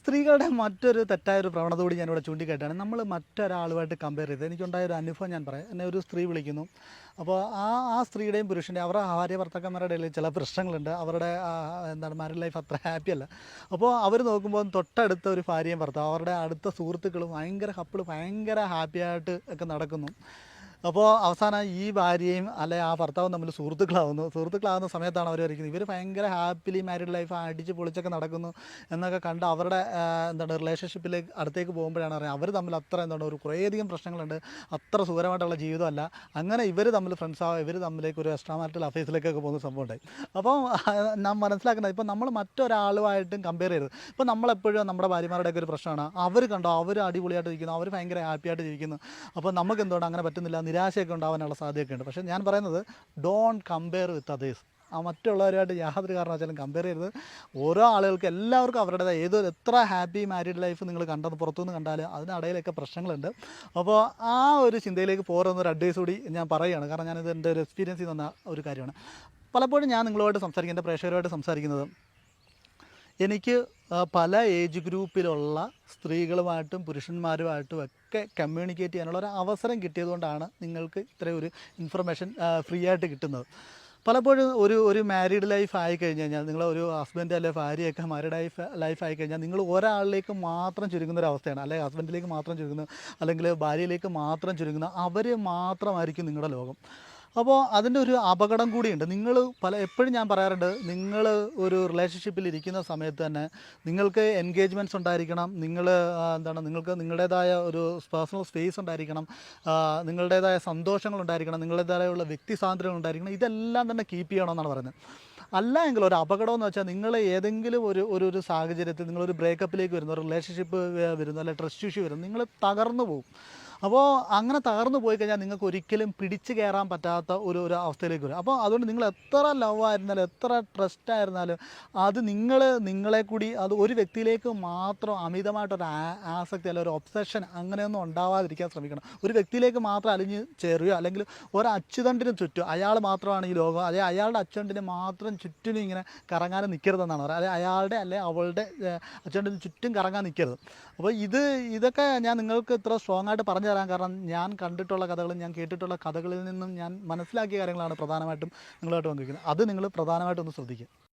സ്ത്രീകളുടെ മറ്റൊരു തെറ്റായ ഒരു പ്രവണത കൂടി ഞാനിവിടെ ചൂണ്ടിക്കാട്ടാണ് നമ്മൾ മറ്റൊരാളുമായിട്ട് കമ്പയർ ചെയ്ത് എനിക്കുണ്ടായ ഒരു അനുഭവം ഞാൻ പറയാം. എന്നെ ഒരു സ്ത്രീ വിളിക്കുന്നു. അപ്പോൾ ആ ആ സ്ത്രീയുടെയും പുരുഷന്റെയും അവരുടെ ഭാര്യ ഭർത്താക്കന്മാരുടെ ഇടയിൽ ചില പ്രശ്നങ്ങളുണ്ട്. അവരുടെ എന്താണ് മാരി ലൈഫ് അത്ര ഹാപ്പി അല്ല. അപ്പോൾ അവർ നോക്കുമ്പോൾ തൊട്ടടുത്ത ഒരു ഭാര്യയും ഭർത്താവ് അവരുടെ അടുത്ത സുഹൃത്തുക്കളും ഭയങ്കര കപ്പിൾ ഭയങ്കര ഹാപ്പിയായിട്ട് ഒക്കെ നടക്കുന്നു. അപ്പോൾ അവസാനം ഈ ഭാര്യയും അല്ലെ ആ ഭർത്താവും തമ്മിൽ സുഹൃത്തുക്കളാവുന്നു. സുഹൃത്തുക്കളാവുന്ന സമയത്താണ് അവർ വരയ്ക്കുന്നത് ഇവർ ഭയങ്കര ഹാപ്പിലി മാരീഡ് ലൈഫ് അടിച്ച് പൊളിച്ചൊക്കെ നടക്കുന്നു എന്നൊക്കെ കണ്ട് അവരുടെ എന്താണ് റിലേഷൻഷിപ്പിലേക്ക് അടുത്തേക്ക് പോകുമ്പോഴാണ് അറിയാം അവർ തമ്മിൽ അത്ര എന്താണ് ഒരു കുറേയധികം പ്രശ്നങ്ങളുണ്ട്. അത്ര സുഖകരമായിട്ടുള്ള ജീവിതമല്ല. അങ്ങനെ ഇവർ തമ്മിൽ ഫ്രണ്ട്സ് ആവുക ഇവർ തമ്മിലേക്ക് ഒരു എക്സ്ട്രാ മാരിറ്റൽ അഫേഴ്സിലേക്കൊക്കെ പോകുന്ന സംഭവം ഉണ്ടായി അപ്പോൾ നാം മനസ്സിലാക്കുന്നത് ഇപ്പോൾ നമ്മൾ മറ്റൊരാളുമായിട്ടും കമ്പയർ ചെയ്യരുത്. ഇപ്പോൾ നമ്മളെപ്പോഴും നമ്മുടെ ഭാര്യമാരുടെയൊക്കെ ഒരു പ്രശ്നമാണ്. അവർ കണ്ടോ അവർ അടിപൊളിയായിട്ട് ഇരിക്കുന്നു അവർ ഭയങ്കര ഹാപ്പിയായിട്ട് ജീവിക്കുന്നു അപ്പോൾ നമുക്ക് എന്തുകൊണ്ട് അങ്ങനെ പറ്റുന്നില്ല നിരാശയൊക്കെ ഉണ്ടാവാനുള്ള സാധ്യതയൊക്കെ ഉണ്ട് പക്ഷേ ഞാൻ പറയുന്നത് ഡോണ്ട് കമ്പയർ വിത്ത് അതേഴ്സ് ആ മറ്റുള്ളവരുമായിട്ട് യാതൊരു കാരണവശാലും കമ്പയർ ചെയ്യരുത്. ഓരോ ആളുകൾക്ക് എല്ലാവർക്കും അവരുടേതായ ഏത് എത്ര ഹാപ്പി മാരീഡ് ലൈഫ് നിങ്ങൾ കണ്ടത് പുറത്തുനിന്ന് കണ്ടാലും അതിനിടയിലൊക്കെ പ്രശ്നങ്ങളുണ്ട്. അപ്പോൾ ആ ഒരു ചിന്തയിലേക്ക് പോരുന്ന ഒരു അഡ്വൈസ് കൂടി ഞാൻ പറയുകയാണ്. കാരണം ഞാനിത് എന്റെ ഒരു എക്സ്പീരിയൻസിൽ തന്ന ഒരു കാര്യമാണ്. പലപ്പോഴും ഞാൻ നിങ്ങളുമായിട്ട് സംസാരിക്കും എന്റെ പ്രേക്ഷകരുമായിട്ട് സംസാരിക്കുന്നത് എനിക്ക് പല ഏജ് ഗ്രൂപ്പിലുള്ള സ്ത്രീകളുമായിട്ടും പുരുഷന്മാരുമായിട്ടും ഒക്കെ കമ്മ്യൂണിക്കേറ്റ് ചെയ്യാനുള്ള ഒരു അവസരം കിട്ടിയതുകൊണ്ടാണ് നിങ്ങൾക്ക് ഇത്രയും ഒരു ഇൻഫർമേഷൻ ഫ്രീ ആയിട്ട് കിട്ടുന്നത്. പലപ്പോഴും ഒരു ഒരു മാരീഡ് ലൈഫ് ആയി കഴിഞ്ഞ് കഴിഞ്ഞാൽ നിങ്ങൾ ഒരു ഹസ്ബൻഡ് അല്ലെങ്കിൽ ഭാര്യയൊക്കെ മാരീഡ് ലൈഫ് ലൈഫ് ആയി കഴിഞ്ഞാൽ നിങ്ങൾ ഒരാളിലേക്ക് മാത്രം ചുരുങ്ങുന്ന ഒരു അവസ്ഥയാണ്. അല്ലെങ്കിൽ ഹസ്ബൻഡിലേക്ക് മാത്രം ചുരുങ്ങുന്ന അല്ലെങ്കിൽ ഭാര്യയിലേക്ക് മാത്രം ചുരുങ്ങുന്ന അവർ മാത്രമായിരിക്കും നിങ്ങളുടെ ലോകം. അപ്പോൾ അതിന്റെ ഒരു അപകടം കൂടിയുണ്ട്. നിങ്ങൾ പല എപ്പോഴും ഞാൻ പറയാറുണ്ട് നിങ്ങൾ ഒരു റിലേഷൻഷിപ്പിൽ ഇരിക്കുന്ന സമയത്ത് തന്നെ നിങ്ങൾക്ക് എൻഗേജ്മെന്റ്സ് ഉണ്ടായിരിക്കണം. നിങ്ങൾ എന്താണ് നിങ്ങൾക്ക് നിങ്ങളുടേതായ ഒരു പേഴ്സണൽ സ്പേസ് ഉണ്ടായിരിക്കണം. നിങ്ങളുടേതായ സന്തോഷങ്ങൾ ഉണ്ടായിരിക്കണം. നിങ്ങളുടേതായുള്ള വ്യക്തി സ്വാതന്ത്ര്യം ഉണ്ടായിരിക്കണം. ഇതെല്ലാം തന്നെ കീപ്പ് ചെയ്യണമെന്നാണ് പറയുന്നത്. അല്ല എങ്കിൽ ഒരു അപകടം എന്ന് വെച്ചാൽ നിങ്ങൾ ഏതെങ്കിലും ഒരു ഒരു ഒരു സാഹചര്യത്തിൽ നിങ്ങളൊരു ബ്രേക്കപ്പിലേക്ക് വരുന്നു ഒരു റിലേഷൻഷിപ്പ് വരുന്നു അല്ലെങ്കിൽ ട്രസ്റ്റ് ഇഷ്യൂ വരുന്നു നിങ്ങൾ തകർന്നു പോകും അപ്പോൾ അങ്ങനെ തകർന്നു പോയി കഴിഞ്ഞാൽ നിങ്ങൾക്ക് ഒരിക്കലും പിടിച്ചു കയറാൻ പറ്റാത്ത ഒരു ഒരു അവസ്ഥയിലേക്ക് വരും. അപ്പോൾ അതുകൊണ്ട് നിങ്ങൾ എത്ര ലവ് ആയിരുന്നാലും എത്ര ട്രസ്റ്റ് ആയിരുന്നാലും അത് നിങ്ങൾ നിങ്ങളെ കൂടി അത് ഒരു വ്യക്തിയിലേക്ക് മാത്രം അമിതമായിട്ടൊരു ആസക്തി അല്ലെങ്കിൽ ഒരു ഒബ്സഷൻ അങ്ങനെയൊന്നും ഉണ്ടാവാതിരിക്കാൻ ശ്രമിക്കണം. ഒരു വ്യക്തിയിലേക്ക് മാത്രം അലിഞ്ഞ് ചേരുകയോ അല്ലെങ്കിൽ ഒരു അച്ചുതണ്ടിനും ചുറ്റും അയാൾ മാത്രമാണ് ഈ ലോകം അല്ലെങ്കിൽ അയാളുടെ അച്ചുതണ്ടിന് മാത്രം ചുറ്റിനും ഇങ്ങനെ കറങ്ങാനും നിൽക്കരുതെന്നാണ് പറയുന്നത് അല്ലെങ്കിൽ അയാളുടെ അല്ലെങ്കിൽ അവളുടെ ഏഹ്, അച്ചുതണ്ടിന് ചുറ്റും കറങ്ങാൻ നിൽക്കരുത്. അപ്പോൾ ഇത് ഇതൊക്കെ ഞാൻ നിങ്ങൾക്ക് ഇത്ര സ്ട്രോങ് ആയിട്ട് പറഞ്ഞു തരാൻ കാരണം ഞാൻ കണ്ടിട്ടുള്ള കഥകളും ഞാൻ കേട്ടിട്ടുള്ള കഥകളിൽ നിന്നും ഞാൻ മനസ്സിലാക്കിയ കാര്യങ്ങളാണ് പ്രധാനമായിട്ടും നിങ്ങളുമായിട്ട് പങ്കുവയ്ക്കുന്നത് അത് നിങ്ങൾ പ്രധാനമായിട്ടും ഒന്ന് ശ്രദ്ധിക്കുക.